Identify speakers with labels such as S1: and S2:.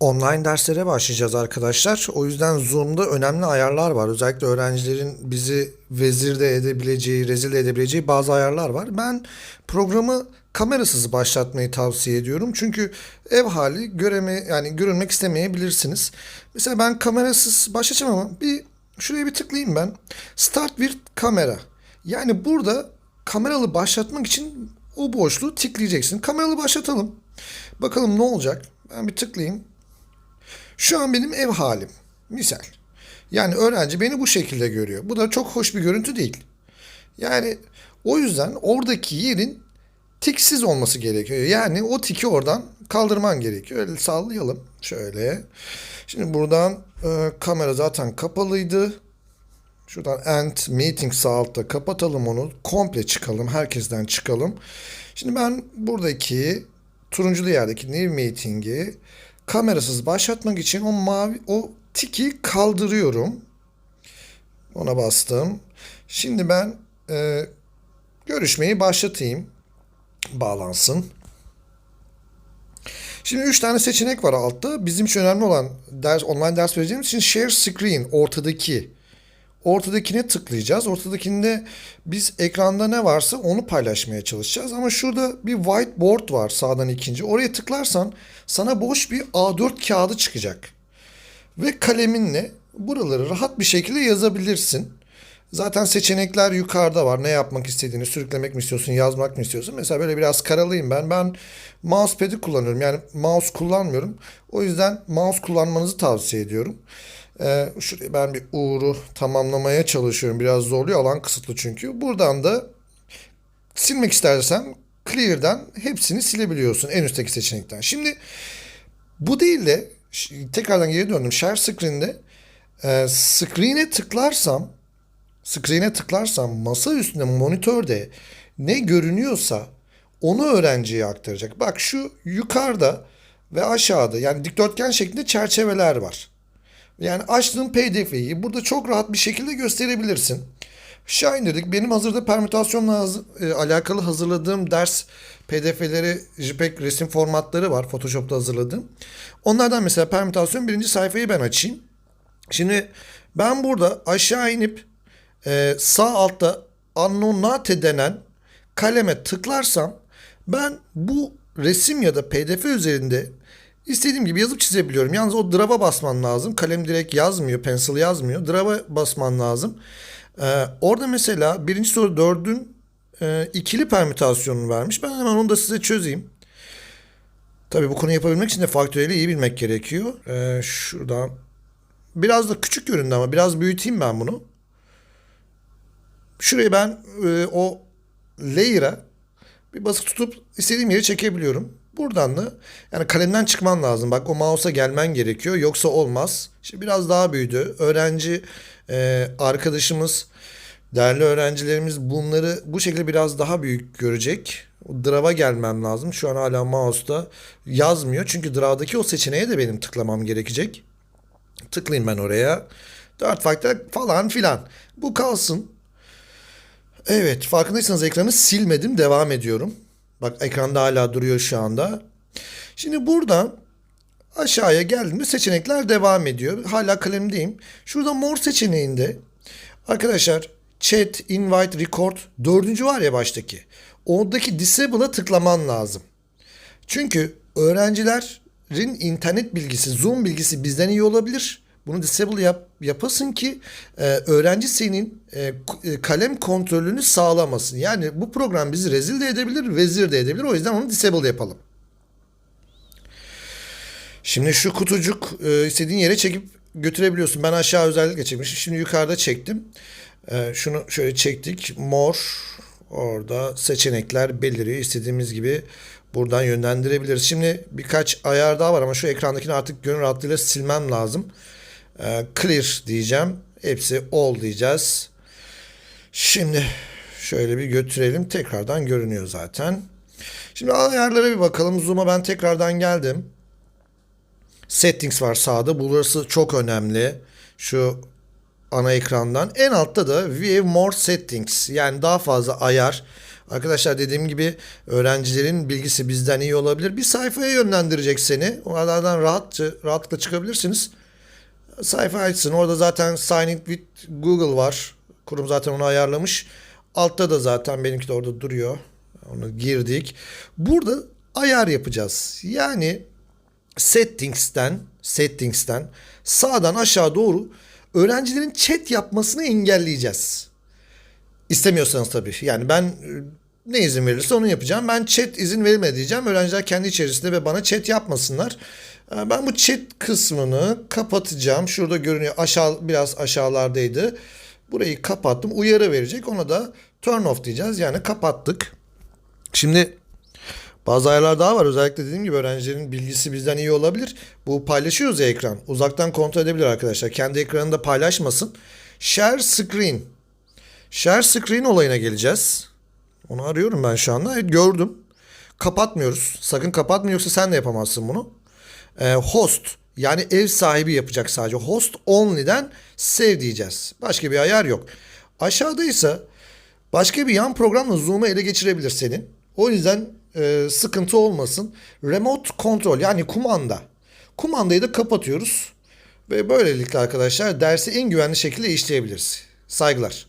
S1: Online derslere başlayacağız arkadaşlar. O yüzden Zoom'da önemli ayarlar var. Özellikle öğrencilerin bizi vezir de edebileceği, rezil de edebileceği bazı ayarlar var. Ben programı kamerasız başlatmayı tavsiye ediyorum. Çünkü ev hali göreme yani görünmek istemeyebilirsiniz. Mesela ben kamerasız başlatacağım ama bir şuraya bir tıklayayım ben. Start with kamera. Yani burada kameralı başlatmak için o boşluğu tıklayacaksın. Kameralı başlatalım. Bakalım ne olacak. Ben bir tıklayayım. Şu an benim ev halim. Misal. Yani öğrenci beni bu şekilde görüyor. Bu da çok hoş bir görüntü değil. Yani o yüzden oradaki yerin tiksiz olması gerekiyor. Yani o tiki oradan kaldırman gerekiyor. Öyle sallayalım. Şöyle. Şimdi buradan e, kamera zaten kapalıydı. Şuradan end meeting sağ altta kapatalım onu. Komple çıkalım. Herkesten çıkalım. Şimdi ben buradaki turunculu yerdeki new meeting'i kamerasız başlatmak için o mavi o tiki kaldırıyorum. Ona bastım. Şimdi ben e, görüşmeyi başlatayım. Bağlansın. Şimdi üç tane seçenek var altta. Bizim için önemli olan ders online ders vereceğimiz için share screen ortadaki ortadakine tıklayacağız. Ortadakinde biz ekranda ne varsa onu paylaşmaya çalışacağız. Ama şurada bir whiteboard var sağdan ikinci. Oraya tıklarsan sana boş bir A4 kağıdı çıkacak. Ve kaleminle buraları rahat bir şekilde yazabilirsin. Zaten seçenekler yukarıda var. Ne yapmak istediğini, sürüklemek mi istiyorsun, yazmak mı istiyorsun? Mesela böyle biraz karalıyım ben. Ben mousepad'i kullanıyorum. Yani mouse kullanmıyorum. O yüzden mouse kullanmanızı tavsiye ediyorum. Ee, şuraya ben bir uğuru tamamlamaya çalışıyorum. Biraz zorluyor. Alan kısıtlı çünkü. Buradan da silmek istersen Clear'dan hepsini silebiliyorsun en üstteki seçenekten. Şimdi bu değil de tekrardan geri döndüm. Share Screen'de e, screen'e tıklarsam screen'e tıklarsam masa üstünde monitörde ne görünüyorsa onu öğrenciye aktaracak. Bak şu yukarıda ve aşağıda yani dikdörtgen şeklinde çerçeveler var. Yani açtığın PDF'yi burada çok rahat bir şekilde gösterebilirsin. Aşağı indirdik. Benim hazırda permütasyonla haz- e, alakalı hazırladığım ders PDF'leri, JPEG resim formatları var. Photoshop'ta hazırladığım. Onlardan mesela permütasyon birinci sayfayı ben açayım. Şimdi ben burada aşağı inip e, sağ altta Annonate denen kaleme tıklarsam ben bu resim ya da PDF üzerinde istediğim gibi yazıp çizebiliyorum. Yalnız o draw'a basman lazım. Kalem direkt yazmıyor, pencil yazmıyor. Draw'a basman lazım. Ee, orada mesela birinci soru dördün e, ikili permütasyonunu vermiş. Ben hemen onu da size çözeyim. Tabii bu konuyu yapabilmek için de faktöriyeli iyi bilmek gerekiyor. Ee, şuradan biraz da küçük göründü ama biraz büyüteyim ben bunu. Şurayı ben e, o layer'a bir basık tutup istediğim yere çekebiliyorum. Buradan da yani kalemden çıkman lazım. Bak o mouse'a gelmen gerekiyor. Yoksa olmaz. Şimdi biraz daha büyüdü. Öğrenci e, arkadaşımız, değerli öğrencilerimiz bunları bu şekilde biraz daha büyük görecek. Draw'a gelmem lazım. Şu an hala mouse'da yazmıyor. Çünkü draw'daki o seçeneğe de benim tıklamam gerekecek. Tıklayayım ben oraya. Dört faktör falan filan. Bu kalsın. Evet farkındaysanız ekranı silmedim devam ediyorum. Bak ekranda hala duruyor şu anda. Şimdi buradan aşağıya geldiğimde seçenekler devam ediyor. Hala kalemdeyim. Şurada mor seçeneğinde arkadaşlar chat, invite, record dördüncü var ya baştaki. Oradaki disable'a tıklaman lazım. Çünkü öğrencilerin internet bilgisi, Zoom bilgisi bizden iyi olabilir. Bunu disable yap, yapasın ki e, öğrenci senin e, e, kalem kontrolünü sağlamasın. Yani bu program bizi rezil de edebilir, vezir de edebilir. O yüzden onu disable yapalım. Şimdi şu kutucuk e, istediğin yere çekip götürebiliyorsun. Ben aşağı özellikle çekmişim. Şimdi yukarıda çektim. E, şunu şöyle çektik. Mor orada seçenekler beliriyor. İstediğimiz gibi buradan yönlendirebiliriz. Şimdi birkaç ayar daha var ama şu ekrandakini artık gönül rahatlığıyla silmem lazım. E, clear diyeceğim. Hepsi all diyeceğiz. Şimdi şöyle bir götürelim. Tekrardan görünüyor zaten. Şimdi ayarlara bir bakalım. Zoom'a ben tekrardan geldim. Settings var sağda. Burası çok önemli. Şu ana ekrandan. En altta da View More Settings. Yani daha fazla ayar. Arkadaşlar dediğim gibi öğrencilerin bilgisi bizden iyi olabilir. Bir sayfaya yönlendirecek seni. Oralardan rahatça, rahatlıkla çıkabilirsiniz. Sayfa açsın. Orada zaten Sign in with Google var. Kurum zaten onu ayarlamış. Altta da zaten benimki de orada duruyor. Onu girdik. Burada ayar yapacağız. Yani settings'ten settings'ten sağdan aşağı doğru öğrencilerin chat yapmasını engelleyeceğiz. İstemiyorsanız tabii. Yani ben e, ne izin verirse onu yapacağım. Ben chat izin verilmedi diyeceğim. Öğrenciler kendi içerisinde ve bana chat yapmasınlar. E, Ben bu chat kısmını kapatacağım. Şurada görünüyor. Aşağı biraz aşağılardaydı. Burayı kapattım. Uyarı verecek. Ona da turn off diyeceğiz. Yani kapattık. Şimdi bazı ayarlar daha var. Özellikle dediğim gibi öğrencilerin bilgisi bizden iyi olabilir. Bu paylaşıyoruz ya ekran. Uzaktan kontrol edebilir arkadaşlar. Kendi ekranında paylaşmasın. Share screen. Share screen olayına geleceğiz. Onu arıyorum ben şu anda. Evet, gördüm. Kapatmıyoruz. Sakın kapatma yoksa sen de yapamazsın bunu. Ee, host yani ev sahibi yapacak sadece. Host only'den save diyeceğiz. Başka bir ayar yok. Aşağıdaysa başka bir yan programla Zoom'u ele geçirebilir senin. O yüzden e, sıkıntı olmasın. Remote control yani kumanda. Kumandayı da kapatıyoruz. Ve böylelikle arkadaşlar dersi en güvenli şekilde işleyebiliriz. Saygılar.